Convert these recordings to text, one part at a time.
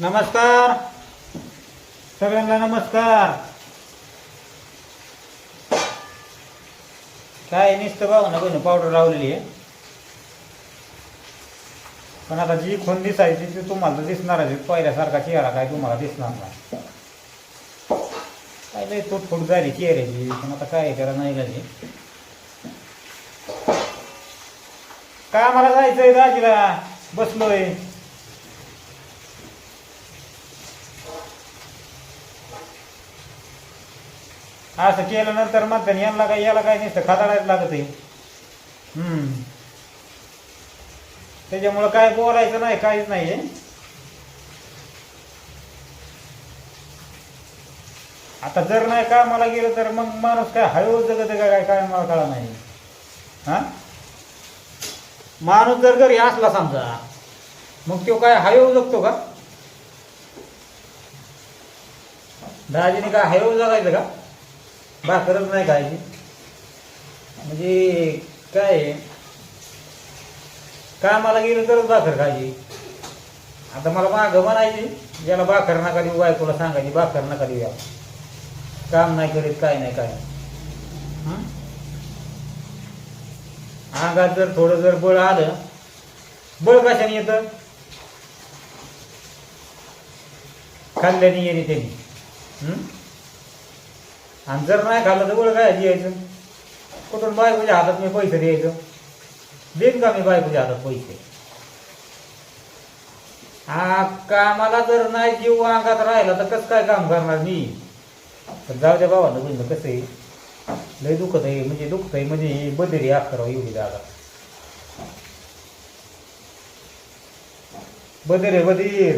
नमस्कार. सगळ्यांना नमस्कार. काय नुसतं भाऊ ना बघ पावडर लावलेली आहे. पण आता जी खून दिसायची ती तुम्हाला दिसणार आहे. पहिल्यासारखा चेहरा काय तुम्हाला दिसणार नाही. काय लय तुटफुट झाली चेहऱ्याची. पण आता काय करा नाही झाली का मला जायचंय दाजीला? बसलोय. असं केल्यानंतर म्हणतात यांना काय याला काय नसतं खाताडायला लागत आहे. हम्म. त्याच्यामुळं काय बोलायचं नाही काहीच नाही आता जर नाही का मला गेलं तर मग माणूस काय हळू जगत का काय काय मला कळा नाही. हा? माणूस जर घरी असला समजा मग तो काय हळूहळू जगतो का? दाजीने काय हळूहळू जगायचं का? भाकरच नाही खायची म्हणजे काय आहे, कामाला गेलं तरच भाकर खायची. आता मला मागं म्हणायची याला भाकर नका देऊ बायकोला सांगायची भाकर नका देऊ याला. काम नाही करीत काय नाही काय अंगात जर थोडं जर बळ आलं बळ कशाने येतं? खाल्ल्याने येणे त्यांनी. हं? आणि जर नाही खाल्लं तर बळ काय द्यायचं कुठून बायकोच्या हातात मी पैसे द्यायचं? देईन का मी बायकोच्या हातात पैसे. हा कामाला जर नाही जीव अंगात राहिला तर कसं काय काम करणार मी? पण जाऊ द्या भावानं म्हणलं कसं आहे? लय दुखत आहे म्हणजे दुखत आहे म्हणजे ही बदरी अक्षराव एवढी जागा. बधीर आहे बधीर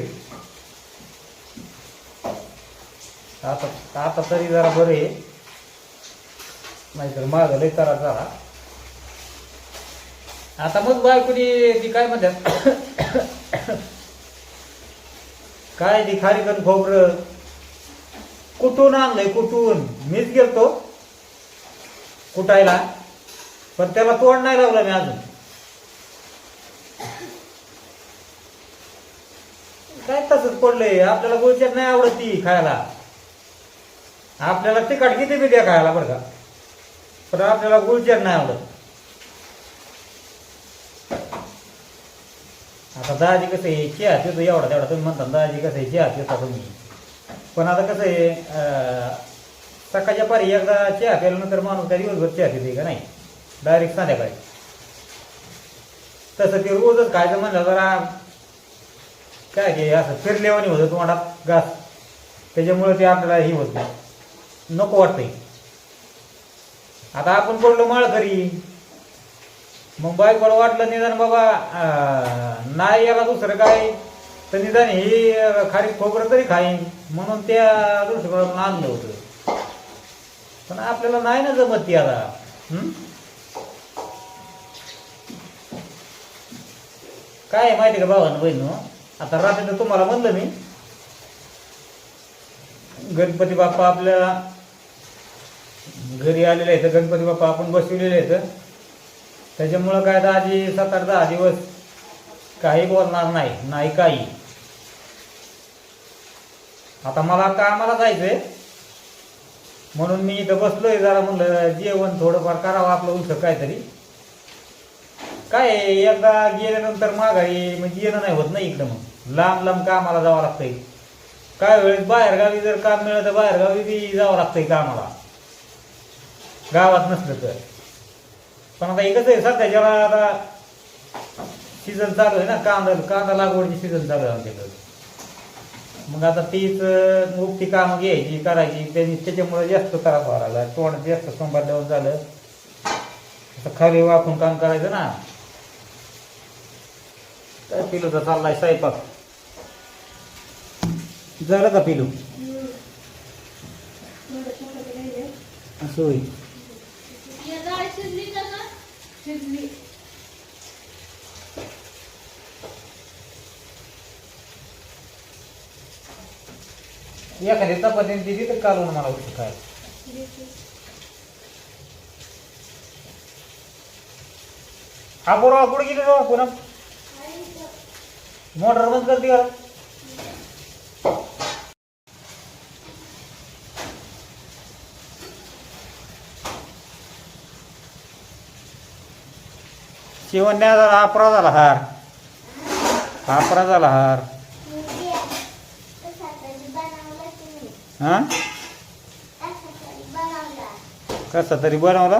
आता आता तरी जरा बरं आहे. नाहीतर माग लय त्रास झाला. आता मग बायकोनी ती काय म्हणतात? काय ती खारीकन खोबरं? कुठून आणलंय कुठून? मीच गेलतो. कुटायला. पण त्याला तोड नाही लावलं मी अजून. काय तसंच पडलंय. आपल्याला गुळचट नाही आवडत ती खायला. आपल्याला तिखट किती बी द्या खायला बरं का. पण आपल्याला गुळचट नाही आवडत. आता दाजी कसं आहे चहा पितो एवढा तेवढा तुम्ही म्हणता दाजी कसं आहे चहा पिता तुम्ही. पण आता कसं आहे सकाळच्या पारी एकदा चहा केल्यानंतर माणूस त्या दिवसभर चहा पिते का नाही? डायरेक्ट संध्याकाळी. तसं ते रोजच खायचं म्हणलं जरा काय घे असं फिरल्यावानी होतं तुम्हाला घास. त्याच्यामुळे ते आपल्याला हे होत नाही. नको वाटतंय. आता आपण पडलो माळकरी. मग बायकोला वाटलं निदान बाबा नाही याला दुसरं काय? तर निदान हे खारी खोबरं तरी खाईन. म्हणून त्या दृष्टिकोनातून आणलं होतं. पण आपल्याला नाही ना जमत ती आता. काय आहे माहिती का भावानं बहिण आता रात्री तुम्हाला म्हणलं मी. गणपती बाप्पा आपल्याला घरी आलेले आहेत गणपती बाप्पा आपण बसविलेले आहेत. त्याच्यामुळं काय तर आधी सात आठ दहा दिवस काही बोलणार नाही नाही काही. आता मला कामाला जायचंय. म्हणून मी इथं बसलोय जरा म्हणलं जेवण थोडंफार करावं आपलं उलट काहीतरी. काय एकदा गेल्यानंतर माघारी म्हणजे येणं नाही होत नाही इकडं मग. लांब लांब कामाला जावं लागतंय. काय वेळेस बाहेरगावी जर काम मिळत तर बाहेरगावी बी जावं लागतंय कामाला. गावात नसलं तर. पण आता कसं आहे सध्याच्याला आता सीझन चालू आहे ना कांदा कांदा लागवडची सीझन चालू आहे आमच्याकडे. मग आता तीच मुक्ती कामं घ्यायची करायची त्यांनी त्याच्यामुळे जास्त त्रास व्हायला लागला. तोंड जास्त संभाळल्यावर झालं. असं खाली वाकून काम करायचं ना. काय पिलू तर चाललाय स्वयंपाक? झालं का पिलू. असं होईल? शिजली एखादी चपातीने दिली तर कालवून मला होती काय हा बरोबर कुठे गेली बाबा पुन्हा मोटर बंद करते का शिवण्या जरा अपरा झाला हार. अपरा झाला हार. हा? कसा तरी बनवला?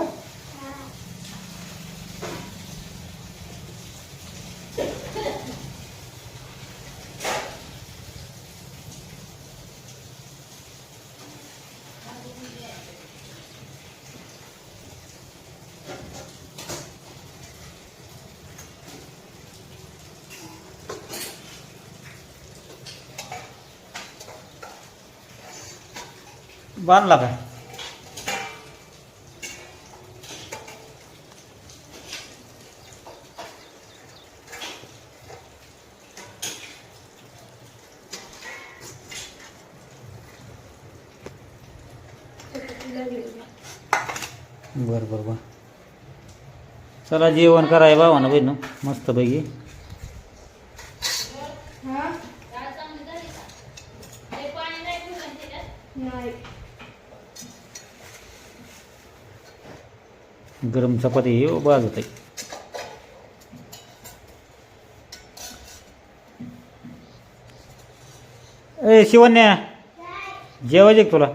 बांधला काय बरं बरं बरं. चला जेवण कराय बाबा बहिण मस्त पैकी डाळ चांगली झाली का ते पाणी नाही ठेवलं ना त्याच्यात गरम चपाती हे बाजत आहे ए शिवन्या जेवायचे तुला?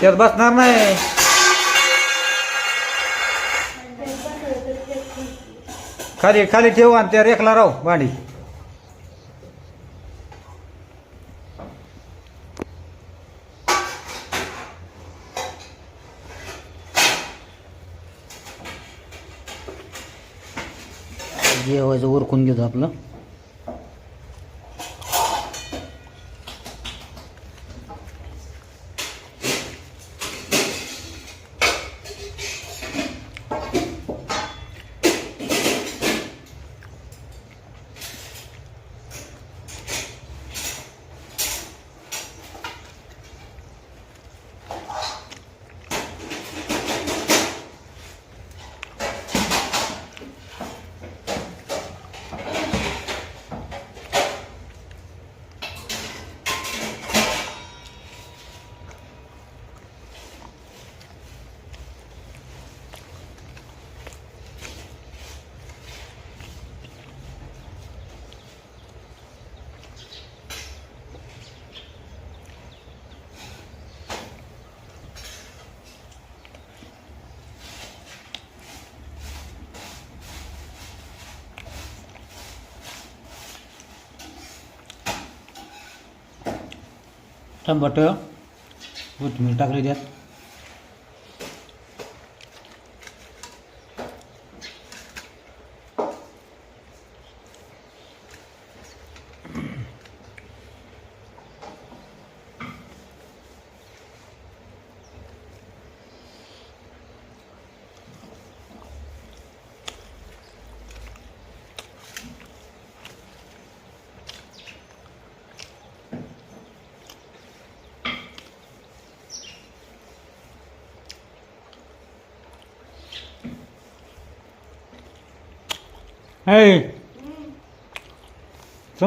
त्यात बसणार नाही. खाली खाली ठेव आणि त्या रेखला राहू भांडी. जेवायचं ओरखून घेतो आपलं. टमाट कोथिंबीर टाकली त्यात हे चल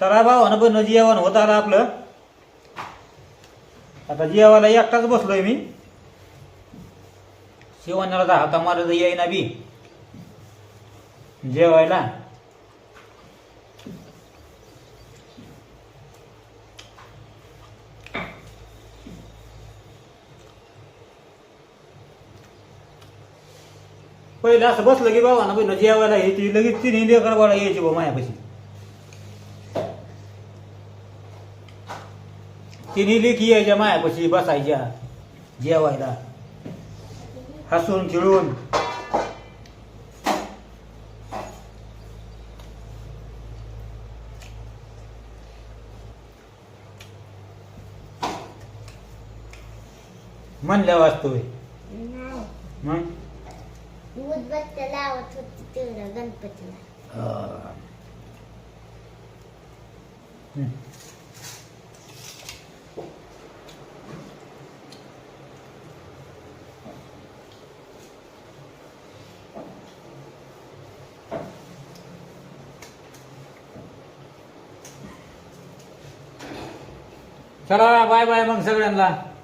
चला भावानं पण जेवण होत आलं आपलं. आता जेवायला एकटाच बसलोय मी. शिवण्याला तर हाता मारत येईना बी. जेवायला. पहिलं असं बसलं की बाबा ना जेवायला येते लगेच तिने लेकर बाळा यायची बा मायापाशी. तिन्ही लेखी यायच्या मायापाशी बसायच्या जेवायला. हसून खेळून. म्हणल्या वाचतोय मग? उदबत्त्या लावत होती तेवढं गणपतीला. हा. चला बाय बाय मग सगळ्यांना.